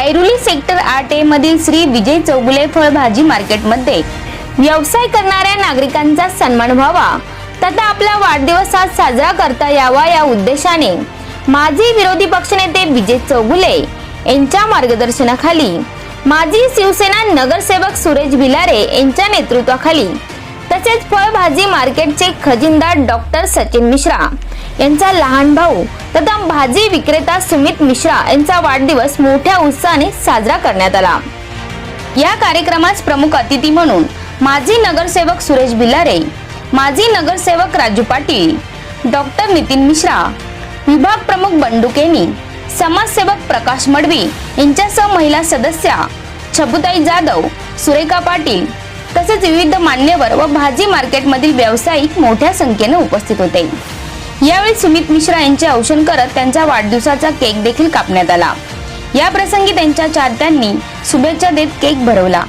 पेठमधील श्री विजय चौगुले फळभाजी मार्केटमध्ये व्यवसाय करणाऱ्या नागरिकांचा सन्मान व्हावा. तथा आपला वाढदिवस आज साजरा करता यावा या उद्देशाने माजी विरोधी पक्षनेते विजय चौगुले यांच्या मार्गदर्शनाखाली माजी शिवसेना नगरसेवक सुरेश भिलारे यांच्या नेतृत्वाखाली तसेच फळभाजी मार्केटचे खजिनदार डॉक्टर सचिन मिश्रा यांचा लहान भाऊ तथा भाजी विक्रेता सुमित मिश्रा यांचा वाढदिवस मोठ्या उत्साहाने साजरा करण्यात आला. या कार्यक्रमास प्रमुख अतिथी म्हणून माजी नगरसेवक सुरेश भिलारे माजी नगरसेवक राजू पाटील डॉक्टर नितीन मिश्रा विभाग प्रमुख बंडू केनी समाजसेवक प्रकाश मडवी यांच्यासह महिला सदस्या छबुताई जाधव सुरेखा पाटील तसेच विविध मान्यवर व भाजी मार्केटमधील व्यावसायिक मोठ्या संख्येने उपस्थित होते. यावेळी सुमित मिश्रा यांचे औषण करत त्यांच्या वाढदिवसाचा केक देखील कापण्यात आला. या प्रसंगी त्यांच्या चाहत्यांनी शुभेच्छा देत केक भरवला.